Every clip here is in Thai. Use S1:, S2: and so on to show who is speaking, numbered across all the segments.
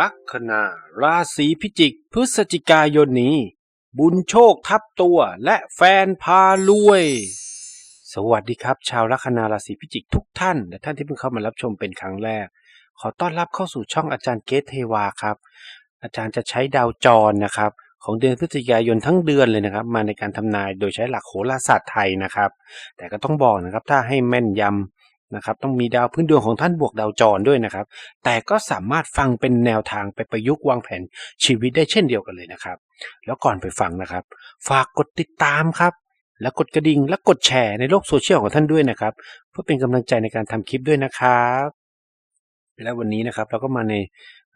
S1: ลัคนาราศีพิจิก พฤศจิกายนนี้ บุญโชคทับตัวและแฟนพารวย สวัสดีครับ ชาวลัคนาราศีพิจิกทุกท่าน และท่านที่เพิ่งเข้ามารับชมเป็นครั้งแรก ขอต้อนรับเข้าสู่ช่องอาจารย์เกตเทวาครับ อาจารย์จะใช้ดาวจรนะครับ ของเดือนพฤศจิกายนทั้งเดือนเลยนะครับ มาในการทำนายโดยใช้หลักโหราศาสตร์ไทยนะครับ แต่ก็ต้องบอกนะครับถ้าให้แม่นยำ นะครับต้องมีดาวพื้นดวงของท่านบวกดาวจรด้วยนะครับ แต่ก็สามารถฟังเป็นแนวทางไปประยุกต์วางแผนชีวิตได้เช่นเดียวกันเลยนะครับ แล้วก่อนไปฟังนะครับ ฝากกดติดตามครับ แล้วกดกระดิ่งและกดแชร์ในโลกโซเชียลของท่านด้วยนะครับ เพื่อเป็นกำลังใจในการทำคลิปด้วยนะครับ และวันนี้นะครับเราก็มาใน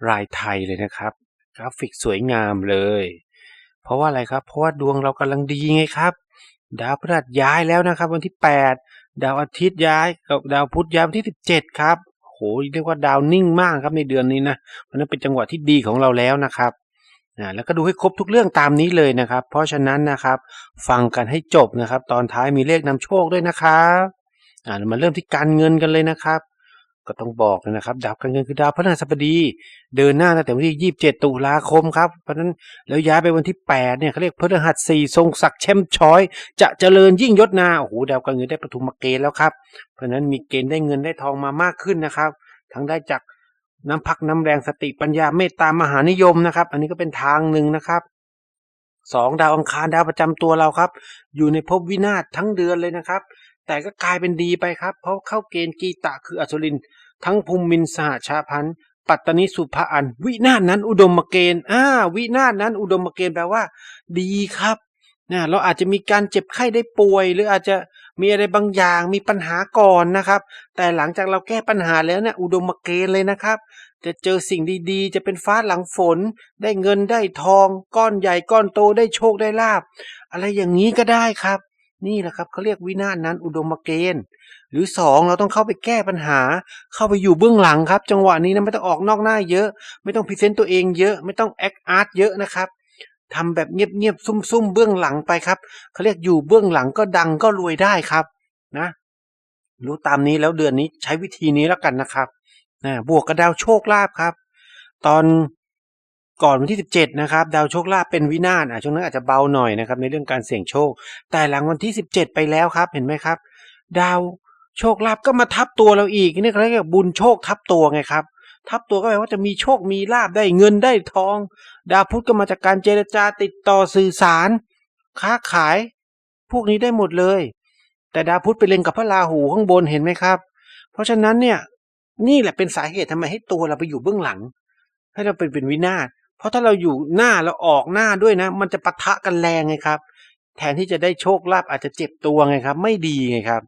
S1: รายไทยเลยนะครับ กราฟิกสวยงามเลย เพราะว่าอะไรครับ เพราะว่าดวงเรากำลังดีไงครับดาวพฤหัสย้ายแล้วนะครับ วันที่ 8 ดาวอาทิตย์ย้ายกับดาวพุธย้ายวันที่ 17 ครับโหเรียกว่าดาวนิ่งมากครับในเดือนนี้นะเพราะนั้นเป็นจังหวะที่ดีของเราแล้วนะครับนะแล้วก็ดูให้ครบทุกเรื่องตามนี้เลยนะครับ เพราะฉะนั้นนะครับ ฟังกันให้จบนะครับ ตอนท้ายมีเลขนำโชคด้วยนะครับอ่ามาเริ่มที่การเงินกันเลยนะครับ ก็ต้องบอกเลยนะครับดาวการเงินคือดาวพฤหัสบดี เดินหน้าตั้งแต่วันที่ 27 ตุลาคมครับเพราะฉะนั้นแล้วย้ายไปวันที่ 8 เนี่ยเขาเรียกพฤหัสสี่ทรงศักดิ์แช่มช้อย จะเจริญยิ่งยศนาโอ้โหดาวการเงินได้ปฐุมเกณฑ์แล้วครับ เพราะฉะนั้นมีเกณฑ์ได้เงินได้ทองมามากขึ้นนะครับ ทั้งได้จากน้ำพักน้ำแรงสติปัญญาเมตตามหานิยมนะครับ อันนี้ก็เป็นทางหนึ่งนะครับสองดาวอังคารดาวประจำตัวเราครับ อยู่ในภพวินาศทั้งเดือนเลยนะครับ แต่ก็กลายเป็นดีไปครับ เพราะเข้าเกณฑ์กีตะคืออสุริน ทั้งภูมิมินสหชาพันธ์ปัตตนิสุภาอัน วินาศนั้นอุดมเกณฑ์อ่าวินาศนั้นอุดมเกณฑ์แปลว่า ดีครับนะเราอาจจะมีการเจ็บไข้ได้ป่วย หรืออาจจะมีอะไรบางอย่างมีปัญหาก่อนนะครับ แต่หลังจากเราแก้ปัญหาแล้วเนี่ยอุดมเกณฑ์เลยนะครับ จะเจอสิ่งดีๆ จะเป็นฟ้าหลังฝน ได้เงินได้ทอง ก้อนใหญ่ก้อนโตได้โชคได้ลาบ อะไรอย่างนี้ก็ได้ครับ นี่แหละครับเขาเรียกวินาศนั้นอุดมเกณฑ์ หรือสองเราต้องเข้าไปแก้ปัญหา เข้าไปอยู่เบื้องหลังครับ จังหวะนี้นะไม่ต้องออกนอกหน้าเยอะ ไม่ต้องพรีเซนต์ตัวเองเยอะ ไม่ต้องแอคอาร์ตเยอะนะครับทำแบบเงียบๆซุ่มๆเบื้องหลังไปครับเขาเรียกอยู่เบื้องหลังก็ดังก็รวยได้ครับ นะ รู้ตามนี้แล้วเดือนนี้ใช้วิธีนี้แล้วกันนะครับนะบวกกับดาวโชคลาภครับ ตอน ก่อนวันที่ 17 นะครับ ดาวโชคลาภเป็นวินาศอะช่วงนั้นอาจจะเบาหน่อยนะครับในเรื่องการเสี่ยงโชค แต่หลังวันที่ 17 ไปแล้วครับ เห็นไหมครับ ดาวโชคลาภก็มาทับตัวเราอีกนี่เขาเรียกบุญโชคทับตัวไงครับ ทับตัวก็แปลว่าจะมีโชคมีลาบได้เงินได้ทอง ดาวพุธก็มาจากการเจรจาติดต่อสื่อสาร ค้าขาย พวกนี้ได้หมดเลย แต่ดาวพุธไปเล็งกับพระราหูข้างบนเห็นไหมครับ เพราะฉะนั้นเนี่ยนี่แหละเป็นสาเหตุทำไมให้ตัวเราไปอยู่เบื้องหลัง ให้เราเป็นเป็นวินาศ เพราะถ้าเราอยู่หน้าเราออกหน้าด้วยนะ มันจะปะทะกันแรงไงครับ แทนที่จะได้โชคลาภอาจจะเจ็บตัวไงครับ ไม่ดีไงครับ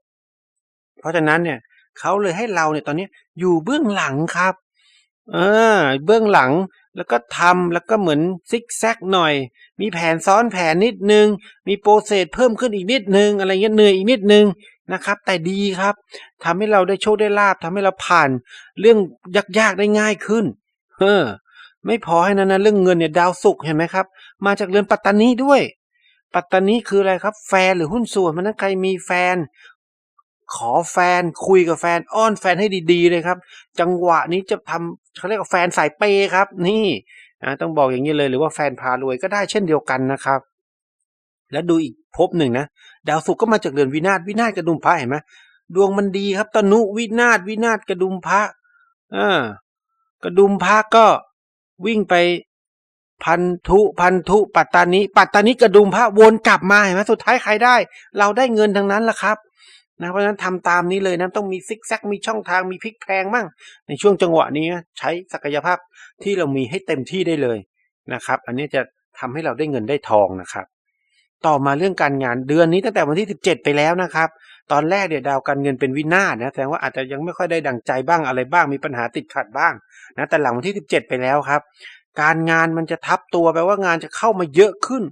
S1: เพราะฉะนั้นเนี่ยเขาเลยให้เราเนี่ยตอนนี้อยู่เบื้องหลังครับ เออ เบื้องหลังแล้วก็ทำแล้วก็เหมือนซิกแซกหน่อย มีแผนซ้อนแผนนิดนึง มีโปรเซสเพิ่มขึ้นอีกนิดนึง อะไรเงี้ยเหนื่อยอีกนิดนึงนะครับ แต่ดีครับทำให้เราได้โชคได้ลาบทำให้เราผ่าน เรื่องยากๆได้ง่ายขึ้น เออ ไม่พอให้นั้นนะเรื่องเงินเนี่ยดาวศุกเห็นไหมครับ มาจากเรือนปัตตานีด้วย ปัตตานีคืออะไรครับ แฟนหรือหุ้นส่วนมันนั้นใครมีแฟน ขอแฟนคุยกับแฟนอ้อนแฟนให้ดีๆเลยครับ จังหวะนี้จะทำเขาเรียกว่าแฟนสายเปย์ครับ นี่นะต้องบอกอย่างนี้เลยหรือว่าแฟนพารวยก็ได้เช่นเดียวกันนะครับ แล้วดูอีกภพหนึ่งนะดาวศุกร์ก็มาจากเรือนวินาศวินาศกระดุมพระเห็นไหมดวงมันดีครับตนุวินาศวินาศกระดุมพระอ่ากระดุมพระก็ วิ่งไปพันธุพันธุปัตตานิปัตตานิกระดุมพระวนกลับมาเห็นไหมสุดท้ายใครได้ เราได้เงินทั้งนั้นละครับนะเพราะฉะนั้นทำตามนี้เลยนะต้องมีซิกแซกมีช่องทางมีพลิกแพลงมั่ง ในช่วงจังหวะนี้ใช้ศักยภาพที่เรามีให้เต็มที่ได้เลยนะครับ อันนี้จะทำให้เราได้เงินได้ทองนะครับ ต่อมาเรื่องการงานเดือนนี้ตั้งแต่วันที่ 17 ไปแล้วนะครับ ตอนแรกเดี๋ยวดาวการเงินเป็นวินาศนะแสดงว่าอาจจะยังไม่ค่อยได้ดังใจบ้างอะไรบ้างมีปัญหาติดขัดบ้างนะแต่หลังวันที่ 17 ไปแล้วครับ การงานมันจะทับตัวแปลว่างานจะเข้ามาเยอะขึ้น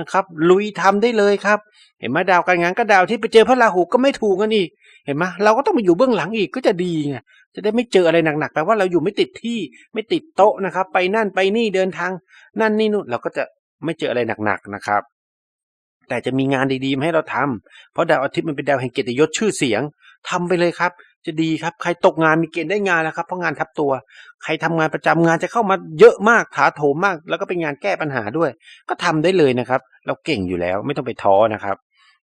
S1: นะครับลุยทำได้เลยครับ เห็นไหมดาวการงานก็ดาวที่ไปเจอพระราหูก็ไม่ถูกกันอีก เห็นไหมเราก็ต้องมาอยู่เบื้องหลังอีกก็จะดีไงจะได้ไม่เจออะไรหนักๆแปลว่าเราอยู่ไม่ติดที่ไม่ติดโต๊ะนะครับ ไปนั่นไปนี่เดินทาง นั่นนี่นู่นเราก็จะไม่เจออะไรหนักๆนะครับ แต่จะมีงานดีๆให้เราทำเพราะดาวอาทิตย์มันเป็นดาวแห่งเกียรติยศชื่อเสียงทำไปเลยครับ จะดีครับ ใครตกงานมีเกณฑ์ได้งานแล้วครับเพราะงานทับตัว ใครทำงานประจำงานจะเข้ามาเยอะมากถาโถมมาก แล้วก็เป็นงานแก้ปัญหาด้วย ก็ทำได้เลยนะครับ เราเก่งอยู่แล้วไม่ต้องไปท้อนะครับ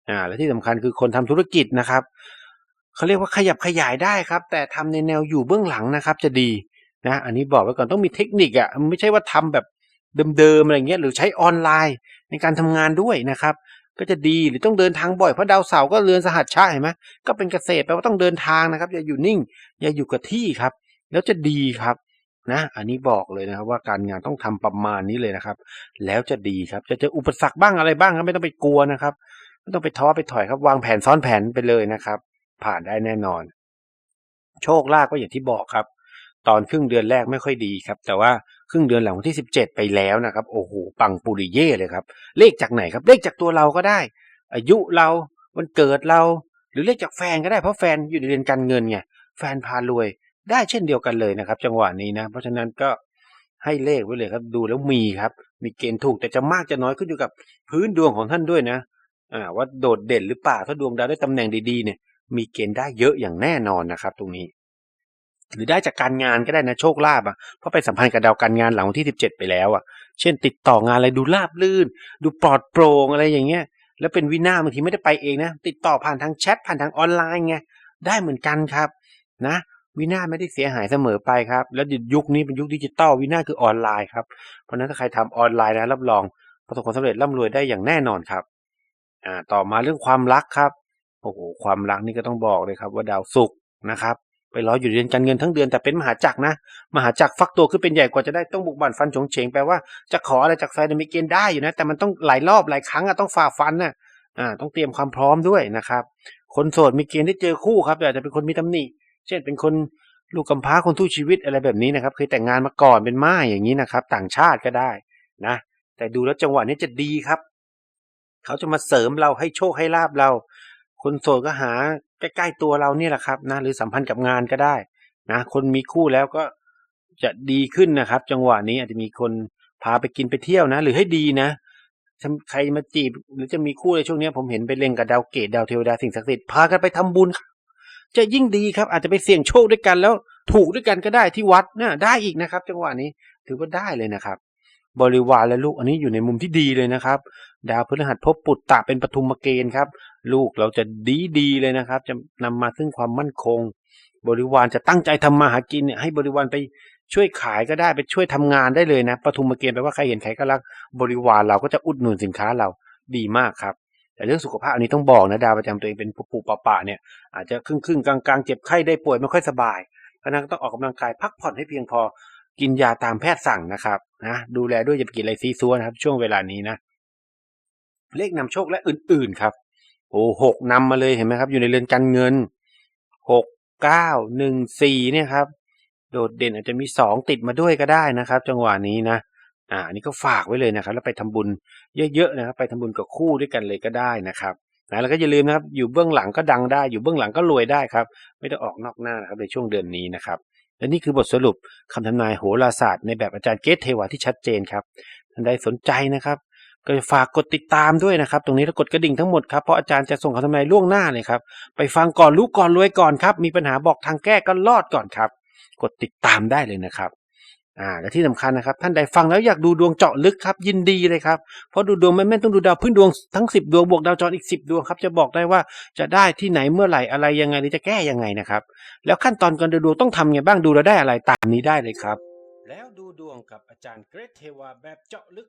S1: อ่าและที่สำคัญคือคนทำธุรกิจนะครับเขาเรียกว่าขยับขยายได้ครับ แต่ทำในแนวอยู่เบื้องหลังนะครับ จะดีนะอันนี้บอกไว้ก่อนต้องมีเทคนิคอะ่ะไม่ใช่ว่าทำแบบ เดิมๆอะไรเงี้ยหรือใช้ออนไลน์ในการทำงานด้วยนะครับ ก็จะดีหรือต้องเดินทางบ่อยเพราะดาวเสาร์ก็เรือนสหัสชาเห็นไหมก็เป็นเกษตรแปลว่าต้องเดินทางนะครับ อย่าอยู่นิ่ง อย่าอยู่กับที่ครับ แล้วจะดีครับนะอันนี้บอกเลยนะครับว่าการงานต้องทำประมาณนี้เลยนะครับ แล้วจะดีครับ จะเจออุปสรรคบ้างอะไรบ้างครับไม่ต้องไปกลัวนะครับไม่ต้องไปท้อไปถอยครับ วางแผนซ้อนแผนไปเลยนะครับ ผ่านได้แน่นอน โชคลาภก็อย่างที่บอกครับ ตอนครึ่งเดือนแรกไม่ค่อยดีครับ แต่ว่า ครึ่งเดือนหลังวันที่สิบเจ็ดไปแล้วนะครับโอ้โหปังปุริเย่เลยครับ เลขจากไหนครับ เลขจากตัวเราก็ได้ อายุเราวันเกิดเรา หรือเลขจากแฟนก็ได้เพราะแฟนอยู่ในเดือนการเงินไงแฟนพารวยได้เช่นเดียวกันเลยนะครับ จังหวะนี้นะ เพราะฉะนั้นก็ให้เลขไว้เลยครับ ดูแล้วมีครับ มีเกณฑ์ถูกแต่จะมากจะน้อยขึ้นอยู่กับพื้นดวงของท่านด้วยนะอ่าว่าโดดเด่นหรือเปล่าถ้าดวงดาวได้ตำแหน่งดีๆเนี่ยมีเกณฑ์ได้เยอะอย่างแน่นอนนะครับ ตรงนี้ หรือได้จากการงานก็ได้นะโชคลาภอะเพราะไปสัมพันธ์กับดาวการงานหลังวันที่สิบเจ็ดไปแล้วอะ เช่น ติดต่องานอะไรดูราบลื่น ดูปลอดโปร่งอะไรอย่างเงี้ย แล้วเป็นวินาบางทีไม่ได้ไปเองนะติดต่อผ่านทางแชทผ่านทางออนไลน์ไงได้เหมือนกันครับ นะวินาไม่ได้เสียหายเสมอไปครับ แล้วยุคนี้เป็นยุคดิจิตอลวินาคือออนไลน์ครับ เพราะฉะนั้นถ้าใครทำออนไลน์นะรับรองประสบความสำเร็จร่ำรวยได้อย่างแน่นอนครับ อ่า ต่อมาเรื่องความรักครับ โอ้โห ความรักนี่ก็ต้องบอกเลยครับ ว่าดาวศุกร์นะครับ ไปรออยู่เดือนการเงินทั้งเดือนแต่เป็นมหาจักรนะ มหาจักรฟักตัวขึ้นเป็นใหญ่กว่าจะได้ต้องบุกบั่นฟันฉงเฉงแปลว่าจะขออะไรจากแฟนมีเกณฑ์ได้อยู่นะ แต่มันต้องหลายรอบหลายครั้งอะต้องฝ่าฟันน่ะอ่าต้องเตรียมความพร้อมด้วยนะครับ คนโสดมีเกณฑ์ที่เจอคู่ครับแต่อาจจะเป็นคนมีตำหนิเช่นเป็นคนลูกกำพร้าคนทู่ชีวิตอะไรแบบนี้นะครับเคยแต่งงานมาก่อนเป็นม่ายอย่างนี้นะครับ ต่างชาติก็ได้นะ แต่ดูแล้วจังหวะนี้จะดีครับ เขาจะมาเสริมเราให้โชคให้ลาบเรา คนโสดก็หาใกล้ๆตัวเราเนี่ยแหละครับนะหรือสัมพันธ์กับงานก็ได้นะคนมีคู่แล้วก็จะดีขึ้นนะครับ จังหวะนี้อาจจะมีคนพาไปกินไปเที่ยวนะ หรือให้ดีนะใครมาจีบ หรือจะมีคู่ในช่วงนี้ผมเห็นไปเล่งกับดาวเกตดาวเทวดาสิ่งศักดิ์สิทธิ์พากันไปทำบุญจะยิ่งดีครับ อาจจะไปเสี่ยงโชคด้วยกันแล้ว ถูกด้วยกันก็ได้ที่วัดนะได้อีกนะครับ จังหวะนี้ถือว่าได้เลยนะครับ บริวารและลูกอันนี้อยู่ในมุมที่ดีเลยนะครับ ดาวพฤหัสภพปุตตะเป็นปฐุมเกณฑ์ครับ ลูกเราจะดีดีเลยนะครับ จะนำมาซึ่งความมั่นคง บริวารจะตั้งใจทำมาหากินเนี่ยให้บริวารไปช่วยขายก็ได้ไปช่วยทำงานได้เลยนะปฐุมเกณฑ์แปลว่าใครเห็นใครก็รัก บริวารเราก็จะอุดหนุนสินค้าเราดีมากครับ แต่เรื่องสุขภาพอันนี้ต้องบอกนะดาวประจำตัวเองเป็นปุปะปะเนี่ยอาจจะครึ่งครึ่งๆกลางเจ็บไข้ได้ป่วยไม่ค่อยสบายเพราะนั้นก็ต้องออกกำลังกายพักผ่อนให้เพียงพอกินยาตามแพทย์สั่งนะครับนะดูแลด้วยอย่าไปกินอะไรซีซัวนะครับ ช่วงเวลานี้นะ เลขนำโชคและอื่นๆครับ โอ้หกนำมาเลยเห็นไหมครับ อยู่ในเรือนการเงินหกเก้าหนึ่งสี่เนี่ยครับ โดดเด่นอาจจะมีสองติดมาด้วยก็ได้นะครับ จังหวะนี้นะอ่านนี้ก็ฝากไว้เลยนะครับ แล้วไปทำบุญเยอะๆนะครับ ไปทำบุญกับคู่ด้วยกันเลยก็ได้นะครับนะแล้วก็อย่าลืมนะครับ อยู่เบื้องหลังก็ดังได้ อยู่เบื้องหลังก็รวยได้ครับ ไม่ต้องออกนอกหน้านะครับในช่วงเดือนนี้นะครับ และนี่คือบทสรุปคำทำนายโหราศาสตร์ในแบบอาจารย์เกตเทวาที่ชัดเจนครับท่านใดสนใจนะครับ ก็ฝากกดติดตามด้วยนะครับ ตรงนี้แล้วกดกระดิ่งทั้งหมดครับเพราะอาจารย์จะส่งคำทำนายล่วงหน้าเลยครับไปฟังก่อนรู้ก่อนรวยก่อนครับ มีปัญหาบอกทางแก้ก็รอดก่อนครับ กดติดตามได้เลยนะครับอ่าและที่สำคัญนะครับ ท่านใดฟังแล้วอยากดูดวงเจาะลึกครับ ยินดีเลยครับเพราะดูดวงไม่แม่นต้องดูดาวพื้นดวงทั้งสิบดวงบวกดาวจรอีกสิบดวงครับจะบอกได้ว่าจะได้ที่ไหนเมื่อไหร่อะไรยังไงหรือจะแก้ยังไงนะครับแล้วขั้นตอนการดูดวงต้องทำไงบ้างดูแล้วได้อะไรตามนี้ได้เลยครับ แล้วดูดวงกับอาจารย์เกรทเทวาแบบเจาะลึก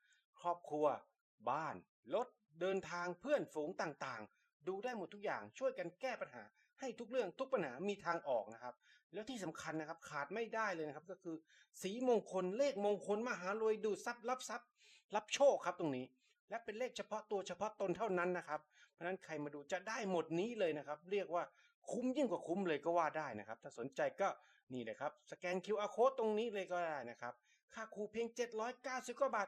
S1: ครอบครัว บ้าน รถ เดินทางเพื่อนฝูงต่างๆ ดูได้หมดทุกอย่างช่วยกันแก้ปัญหา ให้ทุกเรื่องทุกปัญหามีทางออกนะครับ แล้วที่สำคัญนะครับขาดไม่ได้เลยนะครับก็คือ สีมงคลเลขมงคลมหารวยดูทรัพย์รับทรัพย์ รับโชคครับตรงนี้ และเป็นเลขเฉพาะตัวเฉพาะตนเท่านั้นนะครับเพราะฉะนั้นใครมาดูจะได้หมดนี้เลยนะครับ เรียกว่าคุ้มยิ่งกว่าคุ้มเลยก็ว่าได้นะครับ ถ้าสนใจก็นี่เลยครับ สแกน QR code ตรงนี้เลยก็ได้นะครับ ค่าครูเพียง 790กว่าบาท